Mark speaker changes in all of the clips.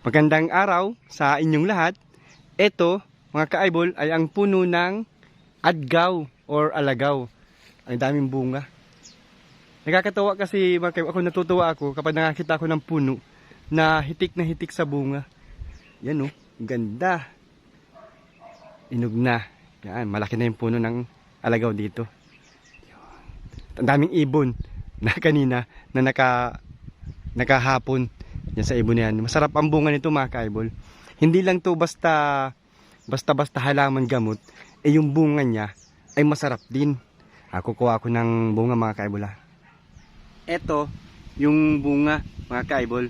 Speaker 1: Magandang araw sa inyong lahat. Ito, mga ka-eyeball, ay ang puno ng adgaw or alagaw. Ang daming bunga. Nakakatawa kasi mga ka- ako natutuwa ako kapag nakakita ako ng puno na hitik na hitik sa bunga. Yan oh, ganda. Inog na. Yan, malaki na yung puno ng alagaw dito. Ang daming ibon na kanina na naka nakahapon yan sa ibon yan. Masarap ang bunga nito mga ka-eyeball. Hindi lang to basta basta basta halaman gamot, eh yung bunga niya ay masarap din. Ako kuha ako ng bunga mga ka-eyeball. ah. Ito, yung bunga mga ka-eyeball.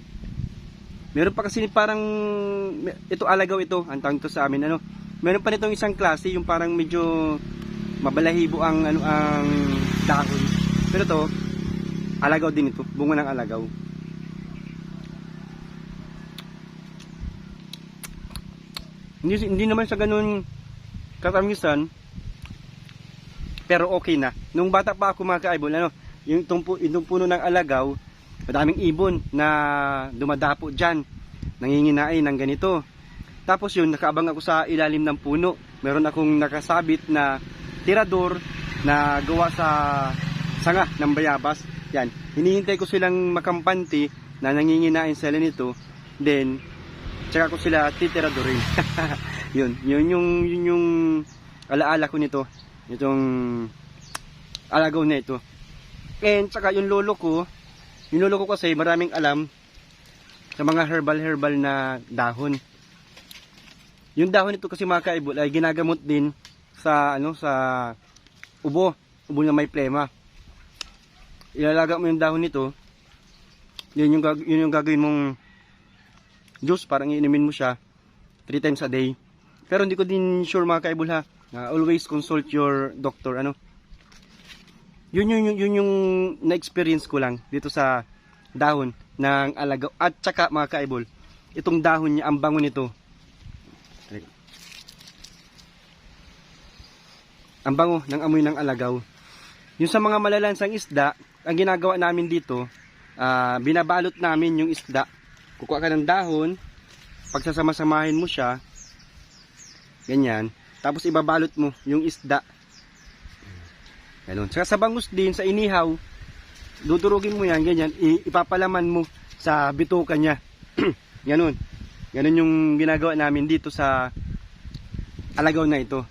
Speaker 1: Meron pa kasi parang ito alagaw ito, ang tawag to sa amin ano. Meron pa nitong isang klase yung parang medyo mabalahibo ang ano ang dahon. Pero to alagaw din ito, bunga ng alagaw. Hindi, hindi naman sa ganun katamisan, pero okay na. Nung bata pa ako mga ka-eyeball, ano, yung, tumpu, yung puno ng alagaw, madaming ibon na dumadapo dyan, nanginginain ng ganito. Tapos yun, nakaabang ako sa ilalim ng puno. Meron akong nakasabit na tirador na gawa sa sanga ng bayabas. Yan, hinihintay ko silang makampanti na nanginginain sila nito. Then, tsaka ko sila titiradorin. yun, yun yung, yun yung alaala ko nito. Itong alagaw na ito. And tsaka yung lolo ko, yung lolo ko kasi maraming alam sa mga herbal-herbal na dahon. Yung dahon nito kasi mga kaibol ay ginagamot din sa ano sa ubo, ubo na may plema. Ilalaga mo yung dahon nito. Yun yung, yun yung gagawin mong juice, parang iinumin mo siya 3 times a day. Pero hindi ko din sure mga kaibol ha. na always consult your doctor ano. Yun yung yun, yun yung na-experience ko lang dito sa dahon ng alagaw at saka mga kaibol. Itong dahon niya, ang bango nito. Ang bango ng amoy ng alagaw. Yung sa mga malalansang isda, ang ginagawa namin dito, ah, binabalot namin yung isda. Kukuha ka ng dahon, pagsasama-samahin mo siya, ganyan, tapos ibabalot mo yung isda. Ganun. Saka sa bangus din, sa inihaw, dudurugin mo yan, ganyan, ipapalaman mo sa bituka niya. Ganun. Ganun yung ginagawa namin dito sa alagaw na ito.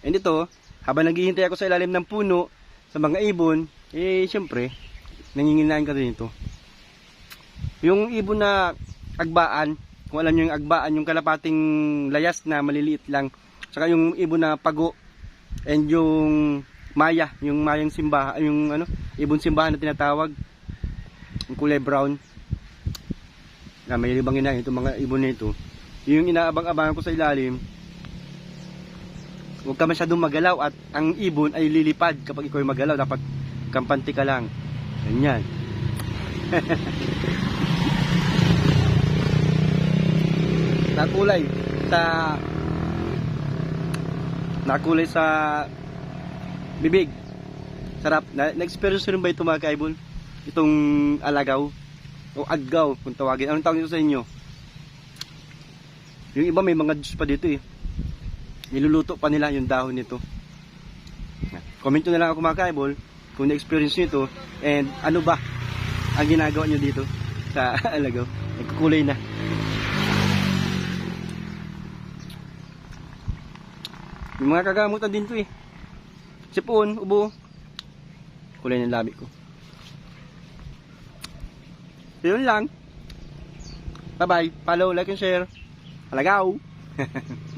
Speaker 1: And ito, habang naghihintay ako sa ilalim ng puno, sa mga ibon, eh, syempre, nanginginain ka rin ito. Yung ibon na agbaan, kung alam nyo yung agbaan, yung kalapating layas na maliliit lang, saka yung ibon na pago, and yung maya, yung mayang simbahan, yung ano, ibon simbahan na tinatawag, yung kulay brown, na may libangin na ito, mga ibon na ito, yung inaabang-abangan ko sa ilalim, huwag ka masyadong magalaw at ang ibon ay lilipad kapag ikaw ay magalaw, dapat kampante ka lang. Ganyan. nakulay sa nakulay sa bibig. Sarap. Na, na-experience rin ba ito mga kaibol? Itong alagaw o adgaw kung tawagin. Anong tawag nito sa inyo? Yung iba may mga juice pa dito eh. Niluluto pa nila yung dahon nito. Comment na lang ako mga kaibol kung na-experience nyo ito and ano ba ang ginagawa nyo dito sa alagaw? Nagkukulay na Yung mga kagamutan din to eh. Sipon, ubo. Kulay ng labi ko. So, yun lang. Bye bye. Follow, like, and share. Alagaw.